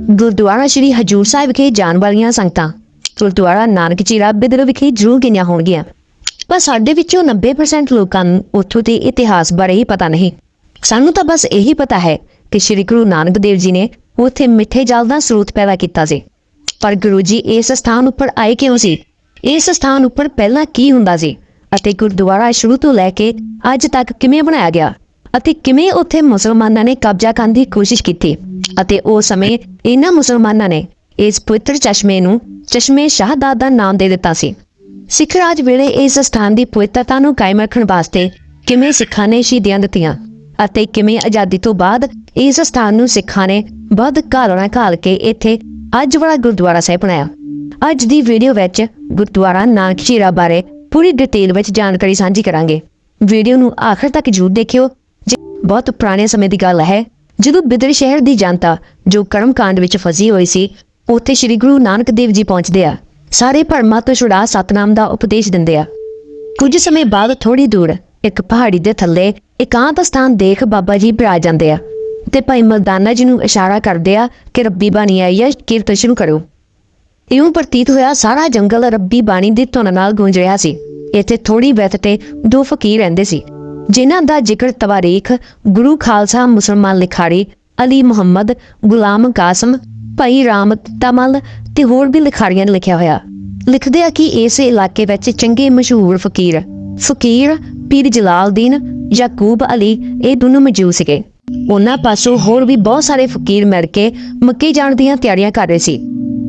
ਗੁਰਦੁਆਰਾ ਸ਼੍ਰੀ ਹਜੂਰ ਸਾਹਿਬ ਵਿਖੇ ਜਾਣ ਵਾਲੀਆਂ ਸੰਗਤਾਂ। ਗੁਰਦੁਆਰਾ ਨਾਨਕ ਚੀਰਾ ਬਿਦਰ ਵਿਖੇ ਜ਼ਰੂਰ ਗਈਆਂ ਹੋਣਗੀਆਂ। ਪਰ ਸਾਡੇ ਵਿੱਚੋਂ 90% ਲੋਕਾਂ ਨੂੰ ਉੱਥੋਂ ਦੇ ਇਤਿਹਾਸ ਬਾਰੇ ਹੀ ਪਤਾ ਨਹੀਂ। ਸਾਨੂੰ ਤਾਂ ਬਸ ਇਹੀ ਪਤਾ ਹੈ ਕਿ ਸ਼੍ਰੀ ਗੁਰੂ ਨਾਨਕ ਦੇਵ ਜੀ ਨੇ ਉੱਥੇ ਮਿੱਠੇ ਜਲ ਦਾ ਸਰੋਤ ਪੈਦਾ ਕੀਤਾ ਸੀ। ਪਰ ਗੁਰੂ ਜੀ ਇਸ ਸਥਾਨ ਉੱਪਰ ਆਏ ਕਿਉਂ ਸੀ? ਇਸ ਸਥਾਨ ਉੱਪਰ ਪਹਿਲਾਂ ਕੀ ਹੁੰਦਾ ਸੀ? ਅਤੇ ਗੁਰਦੁਆਰਾ ਸ਼ੁਰੂ ਤੋਂ ਲੈ ਕੇ ਅੱਜ ਤੱਕ ਕਿਵੇਂ ਬਣਾਇਆ ਗਿਆ? ਅਤੇ ਕਿਵੇਂ ਉੱਥੇ ਮੁਸਲਮਾਨਾਂ ਨੇ ਕਬਜ਼ਾ ਕਰਨ ਦੀ ਕੋਸ਼ਿਸ਼ ਕੀਤੀ? ਅਤੇ ਉਹ ਸਮੇਂ ਇਹਨਾਂ ਮੁਸਲਮਾਨਾਂ ਨੇ ਇਸ ਪਵਿੱਤਰ ਚਸ਼ਮੇ ਨੂੰ ਚਸ਼ਮੇ ਸ਼ਹਾਦਤ ਦਾ ਨਾਮ ਦੇ ਦਿੱਤਾ ਸੀ। ਸਿੱਖ ਰਾਜ ਵੇਲੇ ਇਸ ਸਥਾਨ ਦੀ ਪਵਿੱਤਰਤਾ ਨੂੰ ਕਾਇਮ ਰੱਖਣ ਵਾਸਤੇ ਕਿਵੇਂ ਸਿੱਖਾਂ ਨੇ ਸ਼ਹੀਦੀਆਂ ਦਿੱਤੀਆਂ ਅਤੇ ਕਿਵੇਂ ਆਜ਼ਾਦੀ ਤੋਂ ਬਾਅਦ ਇਸ ਸਥਾਨ ਨੂੰ ਸਿੱਖਾਂ ਨੇ ਵੱਧ ਘਾਲਣਾ ਘਾਲ ਕੇ ਇੱਥੇ ਅੱਜ ਵਾਲਾ ਗੁਰਦੁਆਰਾ ਸਾਹਿਬ ਬਣਾਇਆ। ਅੱਜ ਦੀ ਵੀਡੀਓ ਵਿੱਚ ਗੁਰਦੁਆਰਾ ਨਾਨਕ ਝੀਰਾ ਬਾਰੇ ਪੂਰੀ ਡਿਟੇਲ ਵਿੱਚ ਜਾਣਕਾਰੀ ਸਾਂਝੀ ਕਰਾਂਗੇ। ਵੀਡੀਓ ਨੂੰ ਆਖਰ ਤੱਕ ਜ਼ਰੂਰ ਦੇਖਿਓ। ਜੇ ਬਹੁਤ ਪੁਰਾਣੇ ਸਮੇਂ ਦੀ ਗੱਲ ਹੈ ਜਦੋਂ ਬਿਦਰ ਸ਼ਹਿਰ ਦੀ ਜਨਤਾ, ਜੋ ਕਰਮਕਾਂਡ ਵਿੱਚ ਫਸੀ ਹੋਈ ਸੀ, ਉੱਥੇ ਸ੍ਰੀ ਗੁਰੂ ਨਾਨਕ ਦੇਵ ਜੀ ਪਹੁੰਚਦੇ ਆ। ਸਾਰੇ ਭਰਮਾਂ ਤੋਂ ਛੁਡਾ ਸਤਨਾਮ ਦਾ ਉਪਦੇਸ਼ ਦਿੰਦੇ ਆ। ਕੁਝ ਸਮੇਂ ਬਾਅਦ ਥੋੜੀ ਦੂਰ, ਇੱਕ ਪਹਾੜੀ ਦੇ ਥੱਲੇ, ਇਕਾਂਤ ਸਥਾਨ ਦੇਖ ਬਾਬਾ ਜੀ ਬਿਰਾਜ ਜਾਂਦੇ ਆ। ਤੇ ਭਾਈ ਮਰਦਾਨਾ ਜੀ ਨੂੰ ਇਸ਼ਾਰਾ ਕਰਦੇ ਆ ਕਿ ਰੱਬੀ ਬਾਣੀ ਆਈ ਹੈ ਕੀਰਤਨ ਸ਼ੁਰੂ ਕਰੋ। ਇਉਂ ਪ੍ਰਤੀਤ ਹੋਇਆ ਸਾਰਾ ਜੰਗਲ ਰੱਬੀ ਬਾਣੀ ਦੀ ਧੁਨ ਨਾਲ ਗੂੰਜ ਰਿਹਾ ਸੀ। ਇੱਥੇ ਥੋੜੀ ਬੈਠ ਤੇ ਦੋ ਫਕੀਰ ਰਹਿੰਦੇ ਸੀ। ਜਿਨ੍ਹਾਂ ਦਾ ਜ਼ਿਕਰ ਤਵਾਰੀਖ ਗੁਰੂ ਖਾਲਸਾ ਮੁਸਲਮਾਨ ਲਿਖਾਰੀ ਅਲੀ ਮੁਹੰਮਦ, ਗੁਲਾਮ ਕਾਸਮ, ਭਾਈ ਰਾਮ ਤਮਲ ਤੇ ਹੋਰ ਵੀ ਲਿਖਾਰੀਆਂ ਨੇ ਲਿਖਿਆ ਹੋਇਆ। ਲਿਖਦੇ ਆ ਕਿ ਇਸ ਇਲਾਕੇ ਵਿੱਚ ਚੰਗੇ ਮਸ਼ਹੂਰ ਫਕੀਰ ਫਕੀਰ ਪੀਰ ਜਲਾਲਦੀਨ, ਯਾਕੂਬ ਅਲੀ ਇਹ ਦੋਨੋਂ ਮੌਜੂਦ ਸੀਗੇ। ਉਹਨਾਂ ਪਾਸੋਂ ਹੋਰ ਵੀ ਬਹੁਤ ਸਾਰੇ ਫਕੀਰ ਮਿਲ ਕੇ ਮੱਕੇ ਜਾਣ ਦੀਆਂ ਤਿਆਰੀਆਂ ਕਰ ਰਹੇ ਸੀ।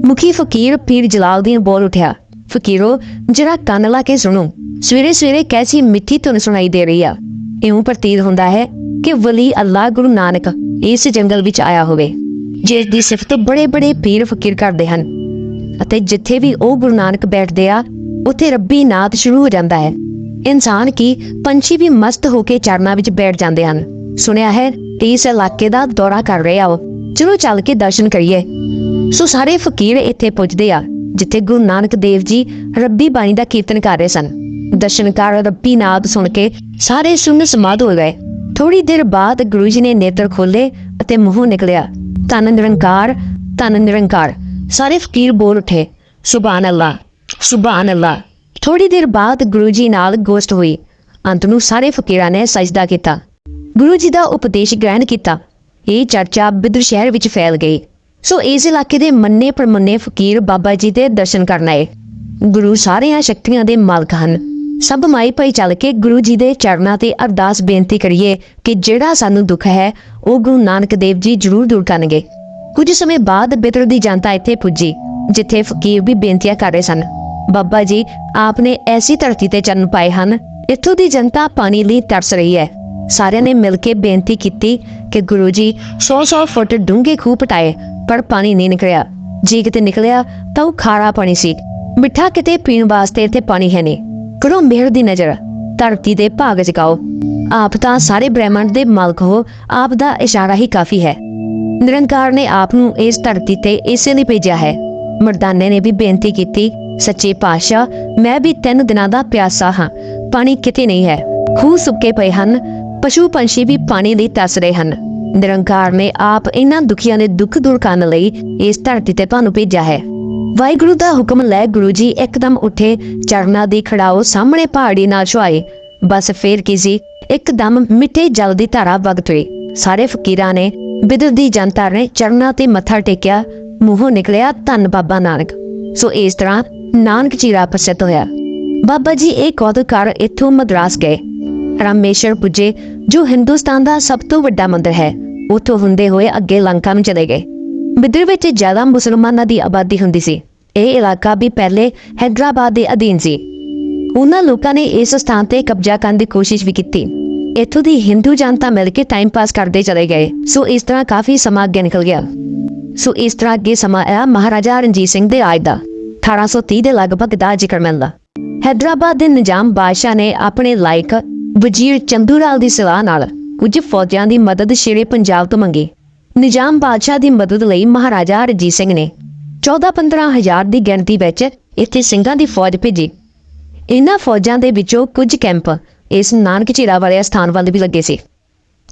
ਮੁਖੀ ਫਕੀਰ ਪੀਰ ਜਲਾਲਦੀਨ ਬੋਲ ਉਠਿਆ, ਫਕੀਰੋ, ਜਰਾ ਕੰਨ ਲਾ ਕੇ ਸੁਣੋ। ਸਵੇਰੇ ਸਵੇਰੇ ਕੈਸੀ ਮਿੱਠੀ ਧੁਨ ਸੁਣਾਈ ਦੇ ਰਹੀ ਆ। ਇਉਂ ਪ੍ਰਤੀਤ ਹੁੰਦਾ ਹੈ ਕਿ ਵਲੀ ਅੱਲਾਹ ਗੁਰੂ ਨਾਨਕ ਇਸ ਜੰਗਲ ਵਿੱਚ ਆਇਆ ਹੋਵੇ, ਜਿਸ ਦੀ ਸਿਫਤ ਬੜੇ ਬੜੇ ਪੀਰ ਫਕੀਰ ਕਰਦੇ ਹਨ ਅਤੇ ਜਿੱਥੇ ਵੀ ਉਹ ਗੁਰੂ ਨਾਨਕ ਬੈਠਦੇ ਆ, ਉੱਥੇ ਰੱਬੀ ਨਾਦ ਸ਼ੁਰੂ ਹੋ ਜਾਂਦਾ ਹੈ। ਇਨਸਾਨ ਕੀ ਪੰਛੀ ਵੀ ਮਸਤ ਹੋ ਕੇ ਚਰਨਾਂ ਵਿੱਚ ਬੈਠ ਜਾਂਦੇ ਹਨ। ਸੁਣਿਆ ਹੈ, ਇਸ ਇਲਾਕੇ ਦਾ ਦੌਰਾ ਕਰ ਰਹੇ ਆ ਉਹ ਚਲੋ ਚੱਲ ਕੇ ਦਰਸ਼ਨ ਕਰੀਏ। ਸੋ ਸਾਰੇ ਫਕੀਰ ਇੱਥੇ ਪੁੱਜਦੇ ਆ, ਜਿੱਥੇ ਗੁਰੂ ਨਾਨਕ ਦੇਵ ਜੀ ਰੱਬੀ ਬਾਣੀ ਦਾ ਕੀਰਤਨ ਕਰ ਰਹੇ ਸਨ। ਦਰਸ਼ਨਕਾਰ ਰੱਬੀ ਨਾਦ ਸੁਣ ਕੇ ਸਾਰੇ ਸੁੰਨ ਸਮਾਧ ਹੋ ਗਏ। ਥੋੜੀ ਦੇਰ ਬਾਅਦ ਗੁਰੂ ਜੀ ਨੇ ਨੇਤਰ ਖੋਲੇ ਅਤੇ ਮੂੰਹੋਂ ਨਿਕਲਿਆ। ਤਨ ਨਿਰੰਕਾਰ ਤਨ ਨਿਰੰਕਾਰ। ਸਾਰੇ ਫਕੀਰ ਬੋਲ ਉਠੇ। ਸੁਭਾਨ ਅੱਲਾ ਸੁਭਾਨ ਅੱਲਾ ਥੋੜੀ ਦੇਰ ਬਾਅਦ ਗੁਰੂ ਜੀ ਨਾਲ ਗੋਸ਼ਟ ਹੋਈ। ਅੰਤ ਨੂੰ ਸਾਰੇ ਫਕੀਰਾਂ ਨੇ ਸਜਦਾ ਕੀਤਾ। ਗੁਰੂ ਜੀ ਦਾ ਉਪਦੇਸ਼ ਗ੍ਰਹਿਣ ਕੀਤਾ। ਇਹ ਚਰਚਾ ਬਿਦਰ ਸ਼ਹਿਰ ਵਿੱਚ ਫੈਲ ਗਈ। ਸੋ ਇਸ ਇਲਾਕੇ ਦੇ ਮੰਨੇ ਪ੍ਰਮੰਨੇ ਫਕੀਰ ਬਾਬਾ ਜੀ ਦੇ ਦਰਸ਼ਨ ਕਰਨ ਆਏ। ਗੁਰੂ ਸਾਰਿਆਂ ਸ਼ਕਤੀਆਂ ਦੇ ਮਾਲਕ ਹਨ। ਸਭ ਮਾਈ ਭਾਈ ਚੱਲ ਕੇ ਗੁਰੂ ਜੀ ਦੇ ਚਰਨਾਂ ਤੇ ਅਰਦਾਸ ਬੇਨਤੀ ਕਰੀਏ ਕਿ ਜਿਹੜਾ ਸਾਨੂੰ ਦੁੱਖ ਹੈ, ਉਹ ਗੁਰੂ ਨਾਨਕ ਦੇਵ ਜੀ ਜ਼ਰੂਰ ਦੂਰ ਕਰਨਗੇ। ਕੁਝ ਸਮੇਂ ਬਾਅਦ ਬਿਦਰ ਦੀ ਜਨਤਾ ਇੱਥੇ ਪੁੱਜੀ, ਜਿੱਥੇ ਫਕੀਰ ਵੀ ਬੇਨਤੀਆਂ ਕਰ ਰਹੇ ਸਨ। ਬਾਬਾ ਜੀ ਆਪ ਐਸੀ ਧਰਤੀ ਤੇ ਚਰਨ ਪਾਏ ਹਨ, ਇੱਥੋਂ ਦੀ ਜਨਤਾ ਪਾਣੀ ਲਈ ਤਰਸ ਰਹੀ ਹੈ। ਸਾਰਿਆਂ ਨੇ ਮਿਲ ਕੇ ਬੇਨਤੀ ਕੀਤੀ ਕਿ ਗੁਰੂ ਜੀ 100-100 ਫੁੱਟ ਡੂੰਘੇ ਖੂਹ ਪਟਾਏ, ਪਰ ਪਾਣੀ ਨਹੀਂ ਨਿਕਲਿਆ। ਜੇ ਕਿਤੇ ਨਿਕਲਿਆ ਤਾਂ ਉਹ ਖਾਰਾ ਪਾਣੀ ਸੀ। ਮਿੱਠਾ ਕਿਤੇ ਪੀਣ ਵਾਸਤੇ ਇੱਥੇ ਪਾਣੀ ਹੈ ਨਹੀਂ। ਕਰੋ ਮਿਹਰ ਦੀ ਨਜ਼ਰ। ਧਰਤੀ ਦੇ ਭਾਗ ਜਗਾਓ। ਆਪ ਤਾਂ ਸਾਰੇ ਬ੍ਰਹਿਮੰਡ ਦੇ ਮਾਲਕ ਹੋ। ਆਪ ਦਾ ਇਸ਼ਾਰਾ ਹੀ ਕਾਫੀ ਹੈ। ਨਿਰੰਕਾਰ ਨੇ ਆਪ ਨੂੰ ਇਸ ਧਰਤੀ ਤੇ ਇਸੇ ਲਈ ਭੇਜਿਆ ਹੈ। ਮਰਦਾਨੇ ਨੇ ਵੀ ਬੇਨਤੀ ਕੀਤੀ, ਸੱਚੇ ਪਾਤਸ਼ਾਹ, ਮੈਂ ਵੀ ਤਿੰਨ ਦਿਨਾਂ ਦਾ ਪਿਆਸਾ ਹਾਂ। ਪਾਣੀ ਕਿਤੇ ਨਹੀਂ ਹੈ। ਖੂਹ ਸੁੱਕੇ ਪਏ ਹਨ। ਪਸ਼ੂ ਪੰਛੀ ਵੀ ਪਾਣੀ ਲਈ ਤਰਸ ਰਹੇ ਹਨ। ਨਿਰੰਕਾਰ ਨੇ ਆਪ ਇਹਨਾਂ ਦੁਖੀਆਂ ਦੇ ਦੁੱਖ ਦੂਰ ਕਰਨ ਲਈ ਇਸ ਧਰਤੀ ਤੇ ਤੁਹਾਨੂੰ ਭੇਜਿਆ ਹੈ। ਵਾਹਿਗੁਰੂ ਦਾ ਹੁਕਮ ਲੈ ਗੁਰੂ ਜੀ ਇੱਕਦਮ ਉੱਠੇ, ਚਰਨਾਂ ਦੀ ਖੜਾਓ ਸਾਹਮਣੇ ਪਹਾੜੀ ਨਾਲ ਛੁਆਏ। ਬਸ ਫੇਰ ਕੀ ਸੀ? ਇੱਕਦਮ ਮਿੱਠੇ ਜਲ ਦੀ ਧਾਰਾ ਵਗਤ ਹੋਈ ਸਾਰੇ ਫਕੀਰਾਂ ਨੇ ਬਿਦਰ ਦੀ ਜਨਤਾ ਨੇ ਚਰਨਾਂ ਤੇ ਮੱਥਾ ਟੇਕਿਆ। ਮੂੰਹੋਂ ਨਿਕਲਿਆ ਧੰਨ ਬਾਬਾ ਨਾਨਕ। ਸੋ ਇਸ ਤਰ੍ਹਾਂ ਨਾਨਕ ਚੀਰਾ ਪ੍ਰਸਿੱਧ ਹੋਇਆ। ਬਾਬਾ ਜੀ ਇਹ ਕੌਤਕਾਰ ਇੱਥੋਂ ਮਦਰਾਸ ਗਏ। ਰਾਮੇਸ਼ਰ ਪੁੱਜੇ, ਜੋ ਹਿੰਦੁਸਤਾਨ ਦਾ ਸਭ ਤੋਂ ਵੱਡਾ ਮੰਦਿਰ ਹੈ। ਉੱਥੋਂ ਹੁੰਦੇ ਹੋਏ ਅੱਗੇ ਲੰਕਾ ਨੂੰ ਚਲੇ ਗਏ। ਬਿਦਰ ਵਿੱਚ ਜ਼ਿਆਦਾ ਮੁਸਲਮਾਨਾਂ ਦੀ ਆਬਾਦੀ ਹੁੰਦੀ ਸੀ। ਇਹ ਇਲਾਕਾ ਵੀ ਪਹਿਲੇ ਹੈਦਰਾਬਾਦ ਦੇ ਅਧੀਨ ਸੀ। ਉਹਨਾਂ ਲੋਕਾਂ ਨੇ ਇਸ ਸਥਾਨ ਤੇ ਕਬਜ਼ਾ ਕਰਨ ਦੀ ਕੋਸ਼ਿਸ਼ ਵੀ ਕੀਤੀ। ਇੱਥੋਂ ਦੀ ਹਿੰਦੂ ਜਨਤਾ ਮਿਲ ਕੇ ਟਾਈਮ ਪਾਸ ਕਰਦੇ ਚਲੇ ਗਏ। ਸੋ ਇਸ ਤਰ੍ਹਾਂ ਕਾਫੀ ਸਮਾਂ ਅੱਗੇ ਨਿਕਲ ਗਿਆ। ਸੋ ਇਸ ਤਰ੍ਹਾਂ ਅੱਗੇ ਸਮਾਂ ਆਇਆ ਮਹਾਰਾਜਾ ਰਣਜੀਤ ਸਿੰਘ ਦੇ ਆਜ ਦਾ। 1830 ਦੇ ਲਗਭਗ ਦਾ ਜ਼ਿਕਰ ਮਿਲਦਾ ਹੈਦਰਾਬਾਦ ਦੇ ਨਿਜ਼ਾਮ ਬਾਦਸ਼ਾਹ ਨੇ ਆਪਣੇ ਲਾਇਕ ਵਜ਼ੀਰ ਚੰਦੂਲਾਲ ਦੀ ਸਲਾਹ ਨਾਲ ਕੁਝ ਫੌਜਾਂ ਦੀ ਮਦਦ ਸ਼ੇਰੇ ਪੰਜਾਬ ਤੋਂ ਮੰਗੀ। ਨਿਜ਼ਾਮ ਬਾਦਸ਼ਾਹ ਦੀ ਮਦਦ ਲਈ ਮਹਾਰਾਜਾ ਰਣਜੀਤ ਸਿੰਘ ਨੇ 14-15 ਹਜ਼ਾਰ ਦੀ ਗਿਣਤੀ ਵਿੱਚ ਇੱਥੇ ਸਿੰਘਾਂ ਦੀ ਫੌਜ ਭੇਜੀ। ਇਹਨਾਂ ਫੌਜਾਂ ਦੇ ਵਿੱਚੋਂ ਕੁਝ ਕੈਂਪ ਇਸ ਨਾਨਕ ਝੀਰਾ ਵਾਲੇ ਸਥਾਨ ਵੱਲ ਵੀ ਲੱਗੇ ਸੀ।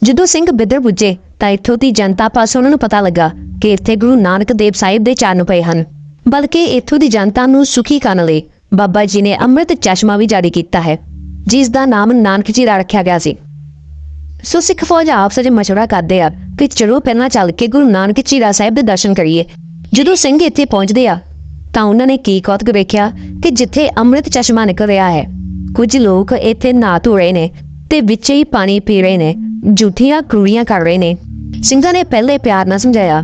ਜਦੋਂ ਸਿੰਘ ਬਿੱਦਰ ਪੁੱਜੇ ਤਾਂ ਇੱਥੋਂ ਦੀ ਜਨਤਾ ਪਾਸੋਂ ਉਹਨਾਂ ਨੂੰ ਪਤਾ ਲੱਗਾ ਕਿ ਇੱਥੇ ਗੁਰੂ ਨਾਨਕ ਦੇਵ ਸਾਹਿਬ ਦੇ ਚਰਨ ਪਏ ਹਨ। ਬਲਕਿ ਇੱਥੋਂ ਦੀ ਜਨਤਾ ਨੂੰ ਸੁਖੀ ਕਰਨ ਲਈ ਬਾਬਾ ਜੀ ਨੇ ਅੰਮ੍ਰਿਤ ਚਸ਼ਮਾ ਵੀ ਜਾਰੀ ਕੀਤਾ ਹੈ, ਜਿਸ ਦਾ ਨਾਮ ਨਾਨਕ ਜੀ ਰੱਖਿਆ ਗਿਆ ਸੀ। ਸੋ ਸਿੱਖ ਫੌਜ ਆਪਸ ਵਿੱਚ ਮਸ਼ਵਰਾ ਕਰਦੇ ਆ ਕਿ ਚਲੋ ਪਹਿਲਾਂ ਚੱਲ ਕੇ ਗੁਰੂ ਨਾਨਕ ਚੀਰਾ ਸਾਹਿਬ ਦੇ ਦਰਸ਼ਨ ਕਰੀਏ। ਜਦੋਂ ਸਿੰਘ ਇੱਥੇ ਪਹੁੰਚਦੇ ਆ, ਤਾਂ ਉਹਨਾਂ ਨੇ ਕੀ ਕੌਤਕ ਵੇਖਿਆ ਕਿ ਜਿੱਥੇ ਅੰਮ੍ਰਿਤ ਚਸ਼ਮਾ ਨਿਕਲ ਰਿਹਾ ਹੈ, ਕੁਝ ਲੋਕ ਇੱਥੇ ਨਹਾ ਧੋ ਰਹੇ ਨੇ ਤੇ ਵਿੱਚ ਹੀ ਪਾਣੀ ਪੀ ਰਹੇ ਨੇ ਝੂਠੀਆਂ ਕਰੂਰੀਆਂ ਕਰ ਰਹੇ ਨੇ। ਸਿੰਘਾਂ ਨੇ ਪਹਿਲੇ ਪਿਆਰ ਨਾਲ ਸਮਝਾਇਆ,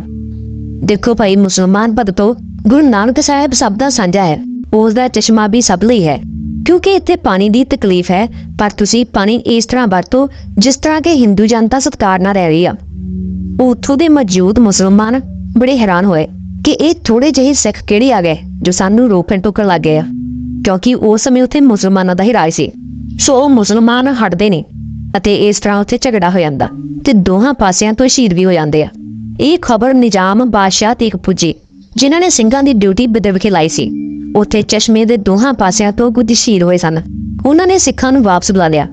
ਦੇਖੋ ਭਾਈ ਮੁਸਲਮਾਨ ਭਗਤੋ, ਗੁਰੂ ਨਾਨਕ ਸਾਹਿਬ ਸਭ ਦਾ ਸਾਂਝਾ ਹੈ, ਉਸ ਦਾ ਚਸ਼ਮਾ ਵੀ ਸਭ ਲਈ ਹੈ। ਕਿਉਂਕਿ ਇੱਥੇ ਪਾਣੀ ਦੀ ਤਕਲੀਫ ਹੈ, ਪਰ ਤੁਸੀਂ ਪਾਣੀ ਇਸ ਤਰ੍ਹਾਂ ਵਰਤੋ ਜਿਸ ਤਰ੍ਹਾਂ ਕਿ ਹਿੰਦੂ ਜਨਤਾ ਸਤਕਾਰ ਨਾਲ ਰਹਿ ਰਹੀ ਆ। ਉੱਥੋਂ ਦੇ ਮੌਜੂਦ ਮੁਸਲਮਾਨ ਬੜੇ ਹੈਰਾਨ ਹੋਏ ਕਿ ਇਹ ਥੋੜੇ ਜਿਹੇ ਸਿੱਖ ਕਿਹੜੇ ਆ ਗਏ ਜੋ ਸਾਨੂੰ ਰੋਕਣ ਟੋਕਣ ਲੱਗ ਗਏ ਆ, ਕਿਉਂਕਿ ਉਸ ਸਮੇਂ ਉੱਥੇ ਮੁਸਲਮਾਨਾਂ ਦਾ ਹੀ ਰਾਜ ਸੀ। ਸੋ ਉਹ ਮੁਸਲਮਾਨ ਹਟਦੇ ਨੇ ਅਤੇ ਇਸ ਤਰ੍ਹਾਂ ਉੱਥੇ ਝਗੜਾ ਹੋ ਜਾਂਦਾ ਤੇ ਦੋਹਾਂ ਪਾਸਿਆਂ ਤੋਂ ਸ਼ਹੀਦ ਵੀ ਹੋ ਜਾਂਦੇ ਆ। ਇਹ ਖਬਰ ਨਿਜ਼ਾਮ ਬਾਦਸ਼ਾਹ ਤੱਕ ਪੁੱਜੀ, ਜਿਨ੍ਹਾਂ ਨੇ ਸਿੰਘਾਂ ਦੀ ਡਿਊਟੀ ਬਿਦਰ ਵਿਖੇ ਲਾਈ ਸੀ। ਉੱਥੇ ਚਸ਼ਮੇ ਦੇ ਦੋਹਾਂ ਪਾਸਿਆਂ ਤੋਂ ਕੁਝ ਸ਼ਹੀਦ ਹੋਏ ਸਨ। ਉਹਨਾਂ ਨੇ ਸਿੱਖਾਂ ਨੂੰ ਵਾਪਸ ਬੁਲਾ ਲਿਆ।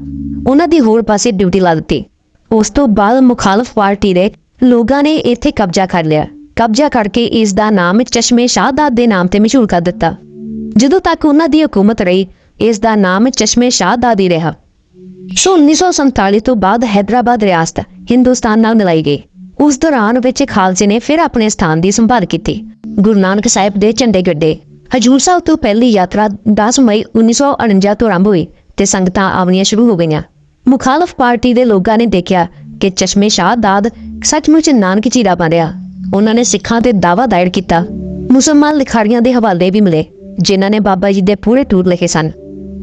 ਉਹਨਾਂ ਦੀ ਹੋਰ ਪਾਸੇ ਡਿਊਟੀ ਲਾ ਦਿੱਤੀ। ਉਸ ਤੋਂ ਬਾਅਦ ਮੁਖਾਲਫ ਪਾਰਟੀ ਦੇ ਲੋਕਾਂ ਨੇ ਇੱਥੇ ਕਬਜ਼ਾ ਕਰ ਲਿਆ। ਕਬਜ਼ਾ ਕਰਕੇ ਇਸ ਦਾ ਨਾਮ ਚਸ਼ਮੇ ਸ਼ਾਹਦਾਦ ਦੇ ਨਾਮ ਤੇ ਮਸ਼ਹੂਰ ਕਰ ਦਿੱਤਾ। ਜਦੋਂ ਤੱਕ ਉਹਨਾਂ ਦੀ ਹਕੂਮਤ ਰਹੀ, ਇਸ ਦਾ ਨਾਮ ਚਸ਼ਮੇ ਸ਼ਾਹਦਾਦ ਹੀ ਰਿਹਾ। ਸੋ 1947 ਤੋਂ ਬਾਅਦ ਹੈਦਰਾਬਾਦ ਰਿਆਸਤ ਹਿੰਦੁਸਤਾਨ ਨਾਲ ਮਿਲਾਈ ਗਈ। ਉਸ ਦੌਰਾਨ ਵਿੱਚ ਖਾਲਸੇ ਨੇ ਫਿਰ ਆਪਣੇ ਸਥਾਨ ਦੀ ਸੰਭਾਲ ਕੀਤੀ। ਗੁਰੂ ਨਾਨਕ ਸਾਹਿਬ ਦੇ ਝੰਡੇ ਗੱਡੇ। ਹਜੂਰ ਸਾਹਿਬ ਤੋਂ ਪਹਿਲੀ ਯਾਤਰਾ 10 ਮਈ 1949 ਤੋਂ ਆਰੰਭ ਹੋਈ ਤੇ ਸੰਗਤਾਂ ਆਉਣੀਆਂ ਸ਼ੁਰੂ ਹੋ ਗਈਆਂ ਮੁਖਾਲਫ ਪਾਰਟੀ ਦੇ ਲੋਕਾਂ ਨੇ ਦੇਖਿਆ ਕਿ ਚਸ਼ਮੇ ਸ਼ਾਹਦਾਦ ਸੱਚਮੁੱਚ ਨਾਨਕ ਚੀਰਾ ਬਣਿਆ ਉਹਨਾਂ ਨੇ ਸਿੱਖਾਂ ਤੇ ਦਾਵਾ ਦਾਇਰ ਕੀਤਾ ਮੁਸਲਮਾਨ ਲਿਖਾਰੀਆਂ ਦੇ ਹਵਾਲੇ ਵੀ ਮਿਲੇ ਜਿਨ੍ਹਾਂ ਨੇ ਬਾਬਾ ਜੀ ਦੇ ਪੂਰੇ ਟੂਰ ਲਿਖੇ ਸਨ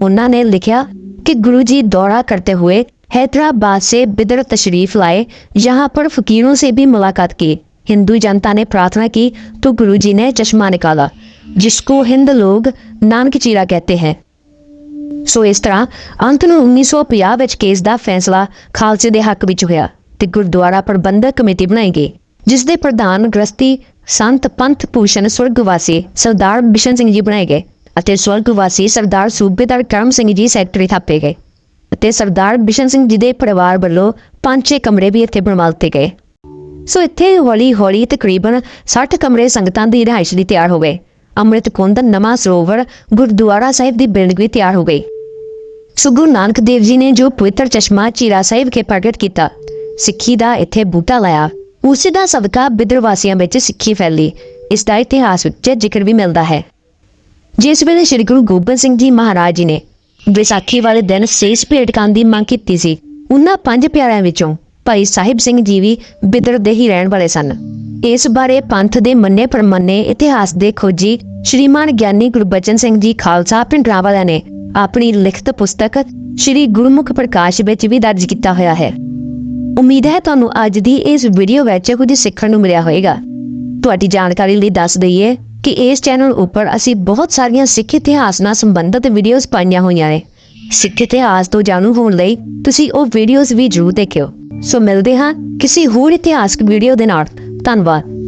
उन्होंने ने लिखा कि गुरुजी दौरा करते हुए हैदराबाद से बिदर तशरीफ लाए यहाँ पर फकीरों से भी मुलाकात की हिंदू जनता ने प्रार्थना की तो गुरुजी ने चश्मा निकाला जिसको हिंद लोग नानक चीरा कहते हैं ਸੋ ਇਸ ਤਰ੍ਹਾਂ ਅੰਤ ਨੂੰ 1950 ਵਿੱਚ ਕੇਸ ਦਾ ਫੈਸਲਾ ਖਾਲਸੇ ਦੇ ਹੱਕ ਵਿੱਚ ਹੋਇਆ ਤੇ ਗੁਰਦੁਆਰਾ ਪ੍ਰਬੰਧਕ ਕਮੇਟੀ ਬਣਾਈ ਗਈ ਜਿਸ ਦੇ ਪ੍ਰਧਾਨ ਗ੍ਰਸਤੀ ਸੰਤ ਪੰਥ ਭੂਸ਼ਣ ਸੁਰਗਵਾਸੀ ਸਰਦਾਰ ਬਿਸ਼ਨ ਸਿੰਘ ਜੀ ਬਣਾਏ ਗਏ ਅਤੇ ਸਵਰਗਵਾਸੀ ਸਰਦਾਰ ਸੂਬੇਦਾਰ ਕਰਮ ਸਿੰਘ ਜੀ ਸੈਕਟਰੀ ਥਾਪੇ ਗਏ ਅਤੇ ਸਰਦਾਰ ਬਿਸ਼ਨ ਸਿੰਘ ਜੀ ਦੇ ਪਰਿਵਾਰ ਵੱਲੋਂ ਪੰਜ ਛੇ ਕਮਰੇ ਵੀ ਇੱਥੇ ਬਣਵਾ ਦਿੱਤੇ ਗਏ ਸੋ ਇੱਥੇ ਹੌਲੀ ਹੌਲੀ ਤਕਰੀਬਨ 60 ਕਮਰੇ ਸੰਗਤਾਂ ਦੀ ਰਿਹਾਇਸ਼ ਲਈ ਤਿਆਰ ਹੋ ਗਏ। ਅੰਮ੍ਰਿਤ ਕੁੰਡ, ਨਵਾਂ ਸਰੋਵਰ, ਗੁਰਦੁਆਰਾ ਸਾਹਿਬ ਦੀ ਬਿਲਡਿੰਗ ਵੀ ਤਿਆਰ ਹੋ ਗਈ। ਸੋ ਨਾਨਕ ਦੇਵ ਜੀ ਨੇ ਜੋ ਪਵਿੱਤਰ ਚਸ਼ਮਾ ਚੀਰਾ ਸਾਹਿਬ ਕੇ ਪ੍ਰਗਟ ਕੀਤਾ, ਸਿੱਖੀ ਦਾ ਇੱਥੇ ਬੂਟਾ ਲਾਇਆ। ਉਸੇ ਦਾ ਸਦਕਾ ਬਿਦਰ ਵਾਸੀਆਂ ਵਿੱਚ ਸਿੱਖੀ ਫੈਲੀ, ਇਸ ਦਾ ਇਤਿਹਾਸ ਵਿੱਚ ਜ਼ਿਕਰ ਵੀ ਮਿਲਦਾ ਹੈ। ਜਿਸ ਵੇਲੇ ਸ੍ਰੀ ਗੁਰੂ ਗੋਬਿੰਦ ਸਿੰਘ ਜੀ ਮਹਾਰਾਜ ਜੀ ਨੇ ਵਿਸਾਖੀ ਵਾਲੇ ਦਿਨ ਸੇਸ ਭੇਟ ਕਰਨ ਦੀ ਮੰਗ ਕੀਤੀ ਸੀ, ਉਹਨਾਂ ਪੰਜ ਪਿਆਰਿਆਂ ਵਿੱਚੋਂ ਭਾਈ ਸਾਹਿਬ ਸਿੰਘ ਜੀ ਵੀ ਬਿਦਰ ਦੇ ਹੀ ਰਹਿਣ ਵਾਲੇ ਸਨ। ਇਸ ਬਾਰੇ ਪੰਥ ਦੇ ਮੰਨੇ ਪ੍ਰਮੰਨੇ ਇਤਿਹਾਸ ਦੇ ਖੋਜੀ ਸ਼੍ਰੀਮਾਨ ਗਿਆਨੀ ਗੁਰਬਚਨ ਸਿੰਘ ਜੀ ਖਾਲਸਾ ਪਿੰਡਰਾਂ ਨੇ ਆਪਣੀ ਲਿਖਤ ਪੁਸਤਕ ਸ਼੍ਰੀ ਗੁਰਮੁਖ ਪ੍ਰਕਾਸ਼ ਵਿੱਚ ਵੀ ਦਰਜ ਕੀਤਾ ਹੋਇਆ ਹੈ। ਉਮੀਦ ਹੈ ਤੁਹਾਨੂੰ ਅੱਜ ਦੀ ਇਸ ਵੀਡੀਓ ਵਿੱਚ ਕੁਝ ਸਿੱਖਣ ਨੂੰ ਮਿਲਿਆ ਹੋਵੇਗਾ। ਤੁਹਾਡੀ ਜਾਣਕਾਰੀ ਲਈ ਦੱਸ ਦਈਏ ਕਿ ਇਸ ਚੈਨਲ ਉੱਪਰ ਅਸੀਂ ਬਹੁਤ ਸਾਰੀਆਂ ਸਿੱਖ ਇਤਿਹਾਸ ਨਾਲ ਸੰਬੰਧਿਤ ਵੀਡੀਓਜ਼ ਪਾਈਆਂ ਹੋਈਆਂ ਨੇ। ਸਿੱਖ ਇਤਿਹਾਸ ਤੋਂ ਜਾਣੂ ਹੋਣ ਲਈ ਤੁਸੀਂ ਉਹ ਵੀਡੀਓਜ਼ ਵੀ ਜ਼ਰੂਰ ਦੇਖਿਓ। ਸੋ ਮਿਲਦੇ ਹਾਂ ਕਿਸੇ ਹੋਰ ਇਤਿਹਾਸਕ ਵੀਡੀਓ ਦੇ ਨਾਲ। ਧੰਨਵਾਦ।